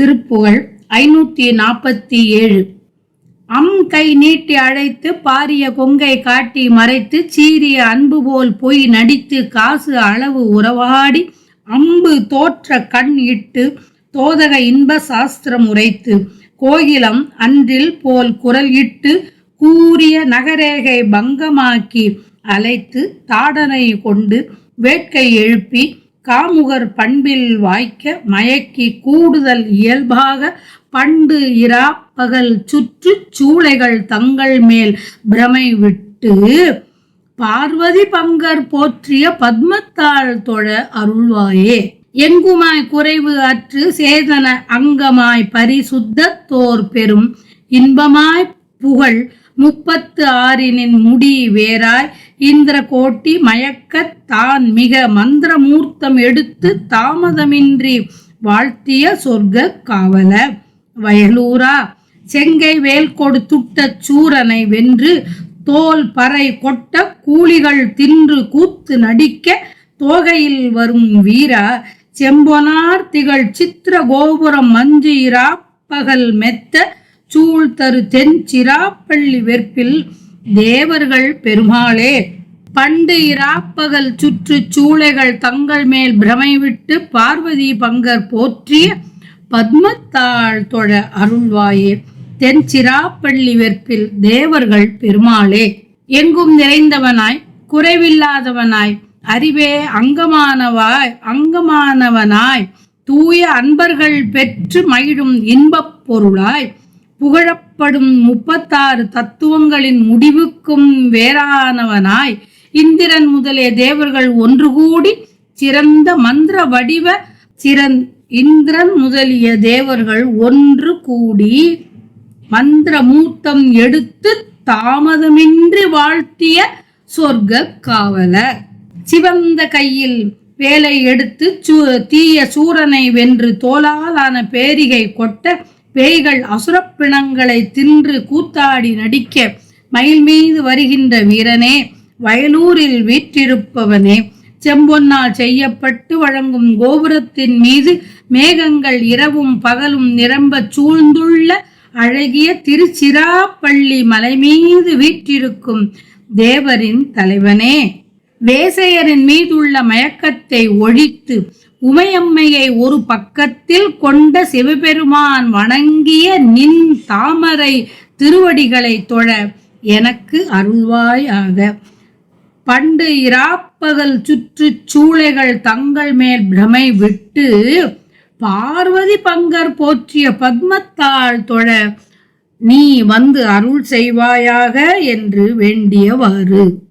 திருப்புகழ் ஐநூற்றி நாற்பத்தி ஏழு. அம் கை நீட்டி அழைத்து பாரிய கொங்கை காட்டி மறைத்து சீரிய அன்பு போல் பொய் நடித்து காசு அளவு உறவாடி அம்பு தோற்ற கண் இட்டு தோதக இன்ப சாஸ்திரம் உரைத்து கோகிலம் அன்றில் போல் குரல் இட்டு கூறிய நகரேகை பங்கமாக்கி அழைத்து தாடனை கொண்டு வேட்கை எழுப்பி காமுகர் பண்பில் வாய்க்க மயக்கி கூடுதல் இயல்பாக பண்டு இரா பகல் சுற்று சூளைகள் தங்கள் மேல் பிரமை விட்டு பார்வதி பங்கர் போற்றிய பத்மத்தாள் தொழ அருள்வாயே. எங்குமாய் குறைவு அற்று சேதன அங்கமாய் பரிசுத்தத்தோர் பெரும் இன்பமாய் புகழ் முப்பத்து ஆறினின் முடி வேராய் இந்திர கோட்டி மயக்கத் தான் மிக மந்திரமூர்த்தம் எடுத்து தாமதமின்றி வாழ்த்திய சொர்க்க காவல. வயலூரா செங்கை வேல் கொடுத்துட்ட சூரனை வென்று தோல் பறை கொட்ட கூலிகள் தின்று கூத்து நடிக்க தோகையில் வரும் வீரா. செம்பொனார் திகழ் சித்திர கோபுரம் மஞ்சு இரா பகல் மெத்த சூழ் தரு தென் சிராப்பள்ளி வெற்பில் தேவர்கள் பெருமாளே. பண்டு இராப்பகல் சுற்று சூளைகள் தங்கள் மேல் பிரமை விட்டு பார்வதி பங்கர் போற்றிய பத்மத்தாள் தொழ அருள்வாயே. தென் சிராப்பள்ளி வெற்பில் தேவர்கள் பெருமாளே. எங்கும் நிறைந்தவனாய் குறைவில்லாதவனாய் அறிவே அங்கமானவாய் அங்கமானவனாய் தூய அன்பர்கள் பெற்று மகிழும் இன்பப் பொருளாய் புகழப்படும் முப்பத்தாறு தத்துவங்களின் முடிவுக்கும் வேறானவனாய் இந்திரன் முதலிய தேவர்கள் ஒன்று கூடி சிறந்த மந்திர வடிவ சிறந் இந்திரன் முதலிய தேவர்கள் ஒன்று கூடி மந்திர மூர்த்தம் எடுத்து தாமதமின்றி வாழ்த்திய சொர்க்க காவலர். சிவந்த கையில் வேலை எடுத்து சூ- தீய சூரனை வென்று தோலாலான பேரிகை கொட்ட பேய்கள் அசுரப்பிணங்களை தின்று கூத்தாடி நடிக்க மயில் மீது வருகின்ற வீரனே வயலூரில் வீற்றிருப்பவனே செம்பொன்னால் செய்யப்பட்டு வழங்கும் கோபுரத்தின் மீது மேகங்கள் இரவும் பகலும் நிரம்பச் சூழ்ந்துள்ள அழகிய திருச்சிராப்பள்ளி மலை மீது வீற்றிருக்கும் தேவரின் தலைவனே. வேசையரின் மீதுள்ள மயக்கத்தை ஒழித்து உமையம்மையை ஒரு பக்கத்தில் கொண்ட சிவபெருமான் வணங்கிய நின் தாமரை திருவடிகளை தொழ எனக்கு அருள்வாயாக. பண்டு இராப்பகல் சுற்று சூளைகள் தங்கள் மேல் பிரமை விட்டு பார்வதி பங்கர் போற்றிய பத்மத்தாள் தொழ நீ வந்து அருள் செய்வாயாக என்று வேண்டியவாறு.